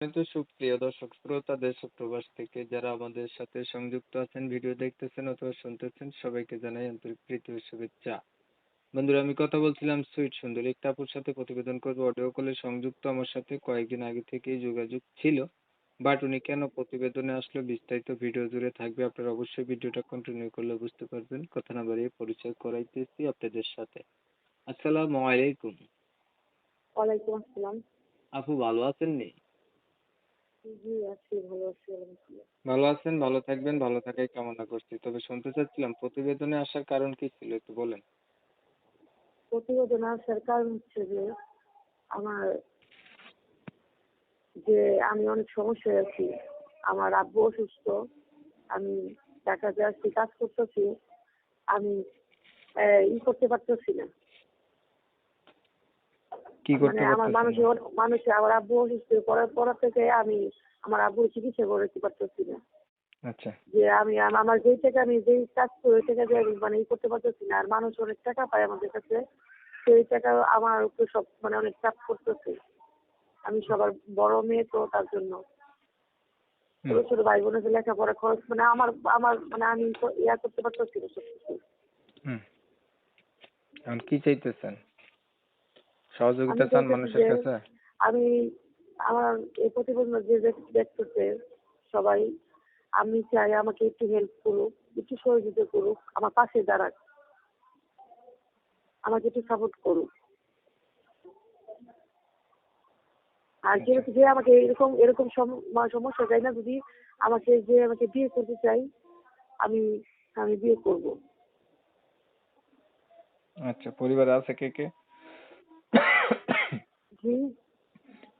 কিন্তু সুপ্রিয় দর্শক শ্রোতা দেশ প্রবাস থেকে যারা আমাদের সাথে সংযুক্ত আছেন ভিডিও দেখতেছেন অথবা শুনতেছেন সবাইকে জানাই আন্তরিক প্রীতি ও শুভেচ্ছা। বন্ধুরা আমি কথা বলছিলাম সুইট সুন্দর। একটা আপুর সাথে প্রতিবেদন করব। অডিও কলে সংযুক্ত আমার সাথে কয়েকদিন আগে থেকেই যোগাযোগ ছিল। বাট উনি কেন প্রতিবেদনে আসলো বিস্তারিত ভিডিও জুড়ে থাকবে। আপনারা অবশ্যই ভিডিওটা কন্টিনিউ করলে বুঝতে পারবেন। কথা না বাড়িয়ে পরিচয় করাইতেছি আপনাদের সাথে। আসসালামু আলাইকুম। ওয়ালাইকুম আসসালাম। আপু ভালো আছেন নি? জি আছি ভালো আছি আলহামদুলিল্লাহ। ভালো আছেন ভালো থাকবেন ভালো থাকাই কামনা করছি। তবে শুনতে চাচ্ছিলাম প্রতিবেদনে আসার কারণ কি ছিল একটু বলেন। প্রতিবেদন আসার কারণ হচ্ছে যে আমার যে আমি অনেক সমস্যায় আছি আমার আব্বু অসুস্থ আমি ঢাকাতে আসছি কাজ করতেছি আমি ই করতে পারতেছি না। কি করতে মানে আমার মানুষের মানুষের আমার আব্বু অসুস্থ করার পর থেকে আমি আমার আব্বুর চিকিৎসা করতে পারতেছি না। আচ্ছা। যে আমি আমার যেই টাকা আমি যেই কাজ করি ওই টাকা দিয়ে আমি মানে ই করতে পারতেছি না আর মানুষ অনেক টাকা পায় আমাদের কাছে সেই টাকা আমার উপর সব মানে অনেক চাপ করতেছে আমি সবার বড় মেয়ে তো তার জন্য। ছোট ছোট ভাই বোনের লেখাপড়া খরচ মানে আমার আমার মানে আমি ইয়া করতে পারতেছি না সব কিছু হুম। এখন কি চাইতেছেন? সহযোগিতা চান মানুষের কাছে? আমি আমার এই প্রতিবন্ধ যে দেখ- দেখতেছে সবাই আমি চাই আমাকে একটু হেল্প করুক একটু সহযোগিতা করুক আমার পাশে দাঁড়াক। আমাকে একটু সাপোর্ট করুক। আর যে যে আমাকে এরকম এরকম সমস্যা চাই না যদি আমাকে যে আমাকে বিয়ে করতে চাই আমি আমি বিয়ে করব। আচ্ছা পরিবারে আছে কে কে? জি।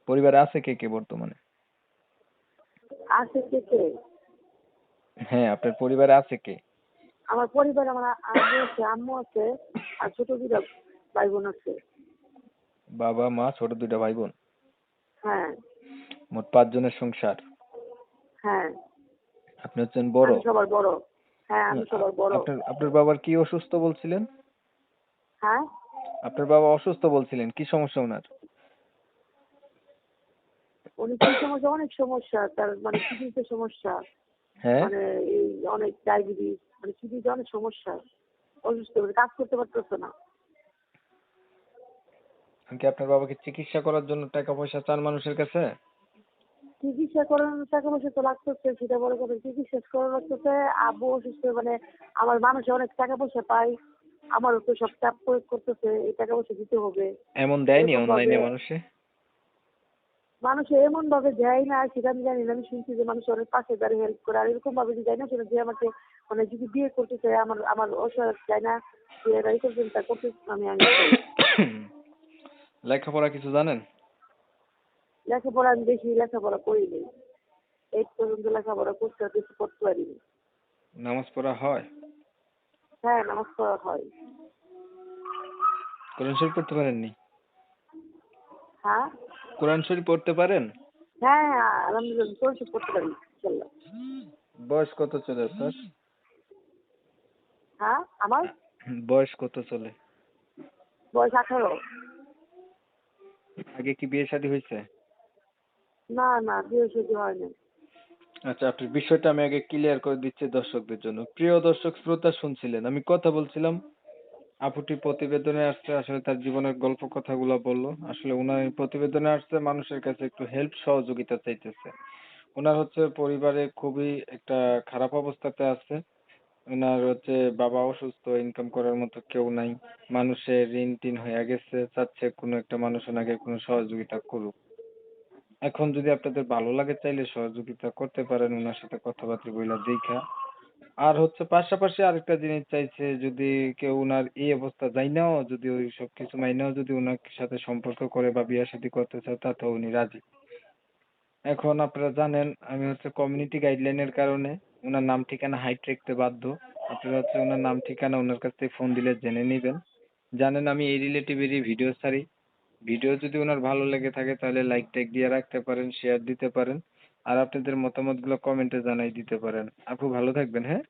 পরিবারে আছে কে কে বর্তমানে? আছে কে কে? হ্যাঁ আপনার পরিবারে আছে কে? আমার পরিবার আমার আম্মু আছে আম্মু আছে আর ছোট দুটা ভাই বোন আছে। বাবা মা ছোট দুইটা ভাই বোন হ্যাঁ। মোট পাঁচ জনের সংসার? হ্যাঁ। আপনি হচ্ছেন বড়? আমি সবার বড়। হ্যাঁ আমি সবার বড়। আপনার আপনার বাবার কি অসুস্থ বলছিলেন? হ্যাঁ? আপনার বাবা অসুস্থ বলছিলেন কি সমস্যা ওনার? উনি কি সমস্যা অনেক সমস্যা তার মানে কিডনিতে সমস্যা হ্যাঁ? মানে এই অনেক ডায়াবেটিস মানে কিডনিতে অনেক সমস্যা অসুস্থ মানে কাজ করতে পারতেছে না। কি আপনার বাবাকে চিকিৎসা করার জন্য টাকা পয়সা চান মানুষের কাছে? চিকিৎসা করানোর টাকা পয়সা তো লাগতেছে সেটা বড় কথা। চিকিৎসা করানো লাগতেছে আব্বু অসুস্থ মানে আমার মানুষ অনেক টাকা পয়সা পায় আমারও তো সব চাপ প্রয়োগ করতেছে এই টাকা পয়সা দিতে হবে। এমন দেয়নি অনলাইনে মানুষে? মানুষ এমন ভাবে দেয় না সেটা আমি জানি না আমি শুনছি যে মানুষ অনেক পাশে দাঁড়িয়ে হেল্প করে আর এরকম ভাবে যে দেয় না সেটা যে আমাকে মানে যদি বিয়ে করতে চায় আমার আমার অসহায় চায় না যে এরা এই করছেন তা করতে আমি আমি লেখাপড়া কিছু জানেন? লেখাপড়া আমি বেশি লেখাপড়া করিনি এইট পর্যন্ত লেখাপড়া করতে বেশি করতে পারিনি নামাজ পড়া হয়? হ্যাঁ নামাজ পড়া হয়। কোরআন শরীফ পড়তে পারেননি? হ্যাঁ? কোরআন শরীফ পড়তে পারেন? হ্যাঁ হ্যাঁ আলহামদুলিল্লাহ কোর্স করতে পারি ইনশাল্লাহ বয়স কত চলে আপনার? হ্যাঁ আমার? বয়স কত চলে? বয়স আঠারো। আগে কি বিয়ে শাদী হয়েছে? না না বিয়ে শাদী হয়নি। আচ্ছা আপনার বিষয়টা আমি আগে ক্লিয়ার করে দিচ্ছি দর্শকদের জন্য। প্রিয় দর্শক শ্রোতা শুনছিলেন আমি কথা বলছিলাম আপুটি প্রতিবেদনে আসছে আসলে তার জীবনের গল্প কথাগুলো বলল। আসলে উনার প্রতিবেদনে আসছে মানুষের কাছে একটু হেল্প সহযোগিতা চাইতেছে। ওনার হচ্ছে পরিবারে খুবই একটা খারাপ অবস্থাতে আছে। ওনার হচ্ছে বাবা অসুস্থ ইনকাম করার মতো কেউ নাই। মানুষের ঋণ টিন হয়ে গেছে, চাচ্ছে কোনো একটা মানুষ ওনাকে কোনো সহযোগিতা করুক। এখন যদি আপনাদের ভালো লাগে চাইলে সহযোগিতা করতে পারেন। ওনার সাথে কথাবার্তা বইলা দেখা। আর হচ্ছে পাশাপাশি আরেকটা জিনিস চাইছে, যদি কেউ ওনার এই অবস্থা যাই নাও যদি ওই সব কিছু মাইনাও, যদি ওনার সাথে সম্পর্ক করে বা বিয়ে শাদী করতে চায় তাতেও উনি রাজি। এখন আপনারা জানেন, আমি হচ্ছে কমিউনিটি গাইডলাইনের কারণে ওনার নাম ঠিকানা হাইড রাখতে বাধ্য। আপনারা হচ্ছে ওনার নাম ঠিকানা ওনার কাছ থেকে ফোন দিলে জেনে নেবেন। জানেন আমি এই রিলেটিভেরই ভিডিও ছাড়ি। ভিডিও যদি ওনার ভালো লেগে থাকে, তাহলে লাইক টাইক দিয়ে রাখতে পারেন শেয়ার দিতে পারেন। আর আপনাদের মতামতগুলো কমেন্টে জানাই দিতে পারেন। আপু, ভালো থাকবেন হ্যাঁ?